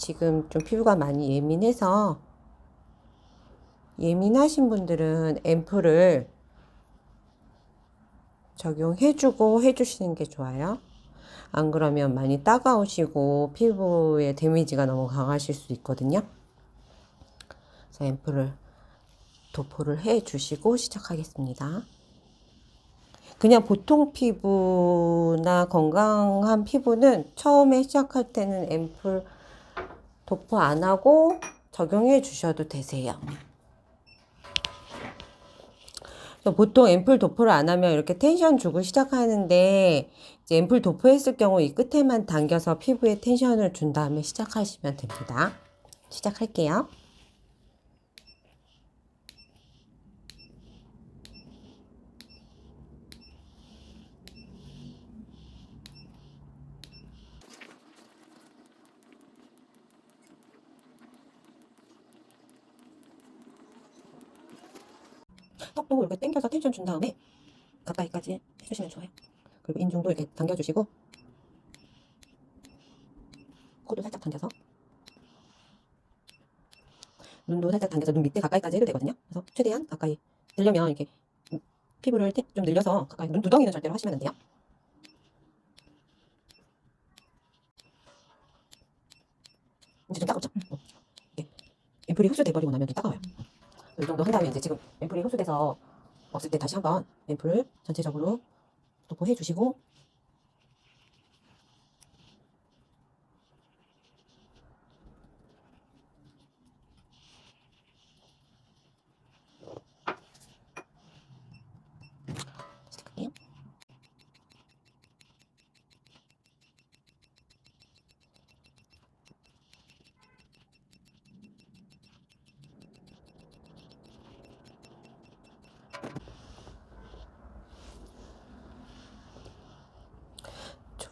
지금 좀 피부가 많이 예민해서 예민하신 분들은 앰플을 적용해주고 해주시는 게 좋아요. 안 그러면 많이 따가우시고 피부에 데미지가 너무 강하실 수 있거든요. 그래서 앰플을 도포를 해 주시고 시작하겠습니다. 그냥 보통 피부나 건강한 피부는 처음에 시작할 때는 앰플 도포 안 하고 적용해 주셔도 되세요. 보통 앰플 도포를 안 하면 이렇게 텐션 주고 시작하는데 이제 앰플 도포했을 경우 이 끝에만 당겨서 피부에 텐션을 준 다음에 시작하시면 됩니다. 시작할게요. 턱도 이렇게 당겨서 텐션 준 다음에 가까이까지 해주시면 좋아요. 그리고 인중도 이렇게 당겨주시고 코도 살짝 당겨서 눈도 살짝 당겨서 눈 밑에 가까이까지 해도 되거든요. 그래서 최대한 가까이 되려면 이렇게 피부를 테- 좀 늘려서 가까이 눈 두덩이는 절대로 하시면 안 돼요. 이제 좀 따갑죠? 어. 이게 앰플이 흡수돼버리고 나면 좀 따가워요. 이 정도 한 다음에 이제 지금 앰플이 흡수돼서 없을 때 다시 한번 앰플을 전체적으로 도포해 주시고 시작할게요.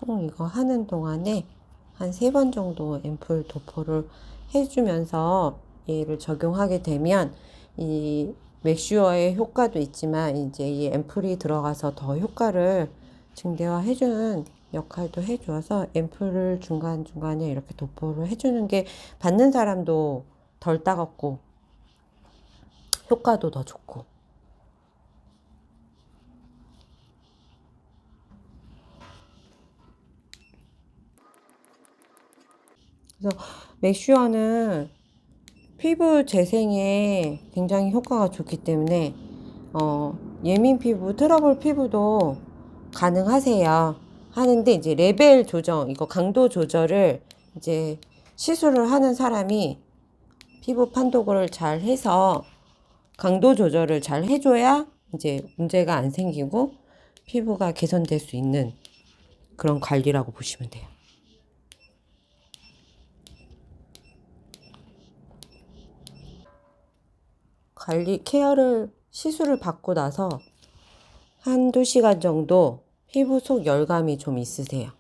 총 이거 하는 동안에 한 세 번 정도 앰플 도포를 해주면서 얘를 적용하게 되면 이 맥슈어의 효과도 있지만 이제 이 앰플이 들어가서 더 효과를 증대화해주는 역할도 해주어서 앰플을 중간중간에 이렇게 도포를 해주는 게 받는 사람도 덜 따갑고 효과도 더 좋고 그래서 맥슈어는 피부 재생에 굉장히 효과가 좋기 때문에 어, 예민 피부, 트러블 피부도 가능하세요. 하는데 이제 레벨 조정, 이거 강도 조절을 이제 시술을 하는 사람이 피부 판독을 잘 해서 강도 조절을 잘 해줘야 이제 문제가 안 생기고 피부가 개선될 수 있는 그런 관리라고 보시면 돼요. 관리 케어를 시술을 받고 나서 한두 시간 정도 피부 속 열감이 좀 있으세요.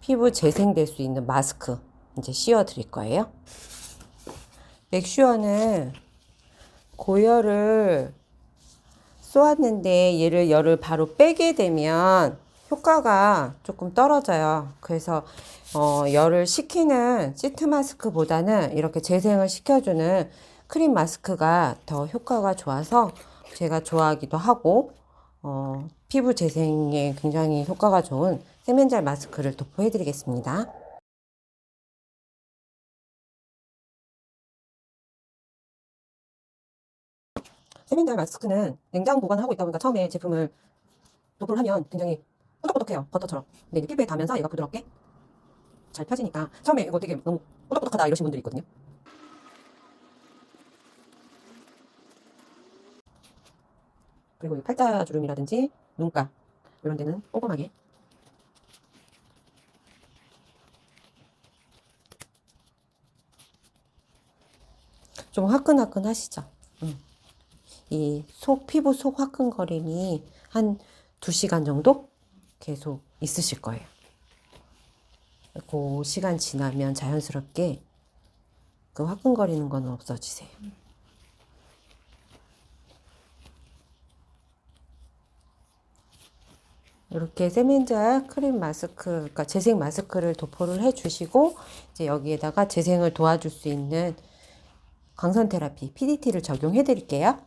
피부 재생될 수 있는 마스크 이제 씌워 드릴 거예요. 맥슈어는 고열을 쏘았는데 얘를 열을 바로 빼게 되면 효과가 조금 떨어져요. 그래서 어, 열을 식히는 시트 마스크보다는 이렇게 재생을 시켜주는 크림 마스크가 더 효과가 좋아서 제가 좋아하기도 하고 어, 피부 재생에 굉장히 효과가 좋은 세면잘 마스크를 도포해 드리겠습니다. 세면잘 마스크는 냉장 보관하고 있다 보니까 처음에 제품을 도포를 하면 굉장히 꾸덕꾸덕해요. 버터처럼. 근데 피부에 닿으면서 얘가 부드럽게 잘 펴지니까 처음에 이거 되게 너무 꾸덕꾸덕하다 이러신 분들이 있거든요 그리고 이 팔자 주름이라든지 눈가 이런 데는 꼼꼼하게 좀 화끈화끈 하시죠? 이속 피부 속 화끈거림이 한 2시간 정도 계속 있으실 거예요. 그 시간 지나면 자연스럽게 그 화끈거리는 거는 없어지세요. 이렇게 세면자 크림 마스크, 그러니까 재생 마스크를 도포를 해주시고 이제 여기에다가 재생을 도와줄 수 있는 광선 테라피 PDT를 적용해 드릴게요.